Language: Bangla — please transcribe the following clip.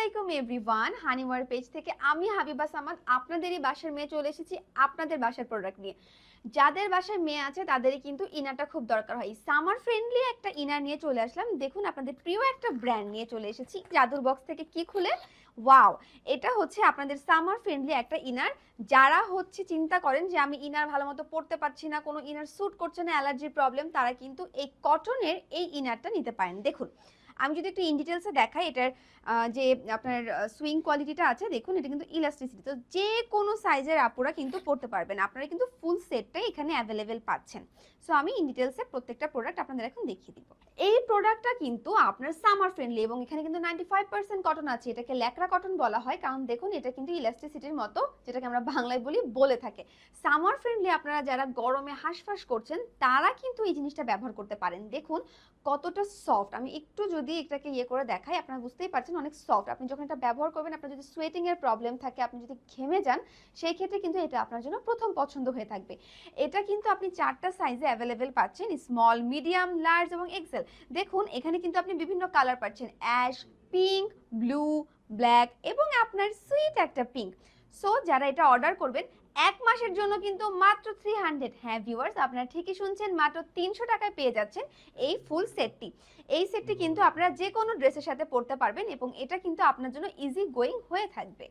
আলাইকুম এভরিওয়ান হানিওয়ার পেজ থেকে আমি হাবিবা সামাদ, আপনাদেরই বাসার মেয়ে চলে এসেছি আপনাদের বাসার প্রোডাক্ট নিয়ে। যাদের বাসায় মেয়ে আছে, তাদেরই কিন্তু ইনারটা খুব দরকার হয়। সামার ফ্রেন্ডলি একটা ইনার নিয়ে চলে আসলাম। দেখুন, আপনাদের প্রিয় একটা ব্র্যান্ড নিয়ে চলে এসেছি। জাদুর বক্স থেকে কি খুলে? ওয়াও এটা হচ্ছে আপনাদের সামার ফ্রেন্ডলি একটা ইনার যারা হচ্ছে চিন্তা করেন যে, আমি ইনার ভালো মতো পড়তে পারছি না, কোনো ইনার স্যুট করছে না, অ্যালার্জির প্রবলেম তারা কিন্তু এই কটনের এই ইনারটা নিতে পারেন। দেখুন আমি যদি একটু ইন ডিটেলসে দেখাই এটার যে আপনার সুইং কোয়ালিটিটা আছে, দেখুন এটা কিন্তু ইলাস্টিসিটি তো যে কোনো সাইজের আপুরা কিন্তু পড়তে পারবেন। আপনারা কিন্তু ফুল সেটটাই এখানে অ্যাভেলেবেল পাচ্ছেন। সো আমি ইন ডিটেলসে প্রত্যেকটা প্রোডাক্ট আপনাদের এখন দেখিয়ে দিব। এই প্রোডাক্টটা কিন্তু আপনার সামার ফ্রেন্ডলি এবং এখানে কিন্তু নাইনটি ফাইভ পার্সেন্ট কটন আছে। এটাকে ল্যাকড়া কটন বলা হয়। কারণ দেখুন, এটা কিন্তু ইলাস্টিসিটির মতো, যেটাকে আমরা বাংলায় বলি বলে থাকে। সামার ফ্রেন্ডলি আপনারা যারা গরমে হাঁসফাঁস করছেন, তারা কিন্তু এই জিনিসটা ব্যবহার করতে পারেন। দেখুন, কতটা সফট আমি একটু যদি এটাকে ইয়ে করে দেখাই, আপনারা বুঝতেই পারছেন অনেক সফট আপনি যখন এটা ব্যবহার করবেন, আপনার যদি সোয়েটিং এর প্রবলেম থাকে, আপনি যদি ঘেমে যান, সেই ক্ষেত্রে কিন্তু এটা আপনার জন্য প্রথম পছন্দ হয়ে থাকবে। এটা কিন্তু আপনি চারটা সাইজে অ্যাভেলেবেল পাচ্ছেন। স্মল মিডিয়াম লার্জ এবং এক্সেল দেখুন এখানে কিন্তু আপনি বিভিন্ন কালার পাচ্ছেন। অ্যাশ পিঙ্ক ব্লু ব্ল্যাক এবং আপনার সুইট একটা পিঙ্ক সো যারা এটা অর্ডার করবেন এক মাসের জন্য কিন্তু মাত্র থ্রি হান্ড্রেড হ্যাঁ ভিউয়ার্স আপনারা ঠিকই শুনছেন মাত্র তিনশো টাকায় পেয়ে যাচ্ছেন এই ফুল সেটটি এই সেটটি কিন্তু আপনারা যে কোনো ড্রেসের সাথে পরতে পারবেন এবং এটা কিন্তু আপনার জন্য ইজি গোয়িং হয়ে থাকবে।